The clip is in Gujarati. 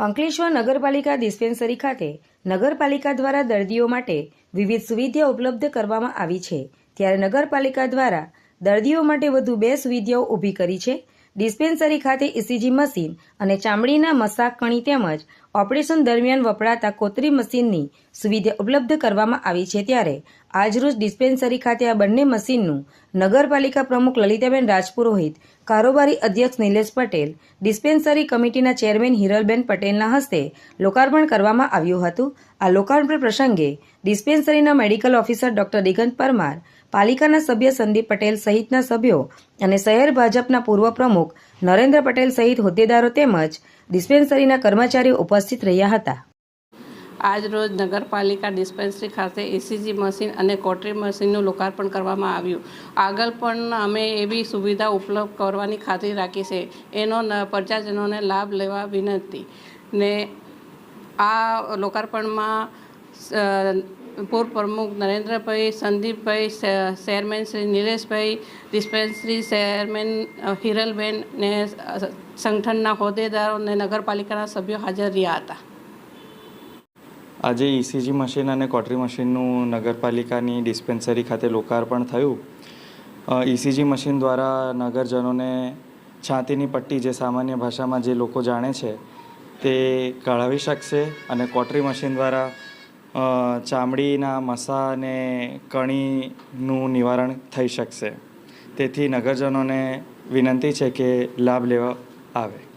અંકલેશ્વર નગરપાલિકા ડિસ્પેન્સરી ખાતે નગરપાલિકા દ્વારા દર્દીઓ માટે વિવિધ સુવિધાઓ ઉપલબ્ધ કરવામાં આવી છે. ત્યારે નગરપાલિકા દ્વારા દર્દીઓ માટે વધુ બે સુવિધાઓ ઊભી કરી છે. ડિસ્પેન્સરી ખાતે ઇસીજી મશીન અને ચામડીના મસાક કણી તેમજ ઓપરેશન દરમિયાન વપરાતા કોતરી મશીનની સુવિધા ઉપલબ્ધ કરવામાં આવી છે ત્યારે આજરોજ ડિસ્પેન્સરી ખાતે આ બંને મશીનનું નગરપાલિકા પ્રમુખ લલિતાબેન રાજપુરોહિત, કારોબારી અધ્યક્ષ નિલેશ પટેલ, ડિસ્પેન્સરી કમિટીના ચેરમેન હિરલબેન પટેલના હસ્તે લોકાર્પણ કરવામાં આવ્યું હતું. આ લોકાર્પણ પ્રસંગે ડિસ્પેન્સરીના medical officer doctor Digant Parmar, પાલિકાના સભ્ય સંદીપ પટેલ સહિતના સભ્યો અને શહેર ભાજપના પૂર્વ પ્રમુખ નરેન્દ્ર પટેલ સહિત હોદ્દેદારો તેમજ ડિસ્પેન્સરીના કર્મચારીઓ ઉપસ્થિત રહ્યા હતા. આજ રોજ નગરપાલિકા ડિસ્પેન્સરી ખાતે એસીજી મશીન અને કોટરી મશીનનું લોકાર્પણ કરવામાં આવ્યું. આગળ પણ અમે એવી સુવિધા ઉપલબ્ધ કરવાની ખાતરી રાખી છે. એનો પ્રજાજનોને લાભ લેવા વિનંતી ને આ લોકાર્પણમાં પૂર્વ પ્રમુખ નરેન્દ્રભાઈ, સંદીપભાઈ ચેરમેન શ્રી નિલેશભાઈ, ડિસ્પેન્સરી ચેરમેન હિરલબેન ને સંગઠનના હોદ્દેદારો અને નગરપાલિકાના સભ્યો હાજર રહ્યા હતા. આજે ઇસીજી મશીન અને કોટરી મશીનનું નગરપાલિકાની ડિસ્પેન્સરી ખાતે લોકાર્પણ થયું. ઇસીજી મશીન દ્વારા નગરજનોને છાતીની પટ્ટી જે સામાન્ય ભાષામાં જે લોકો જાણે છે તે કઢાવી શકશે અને કોટરી મશીન દ્વારા ચામડીના મસા અને કણીનું નિવારણ થઈ શકશે. તેથી નગરજનોને વિનંતી છે કે લાભ લેવા આવે.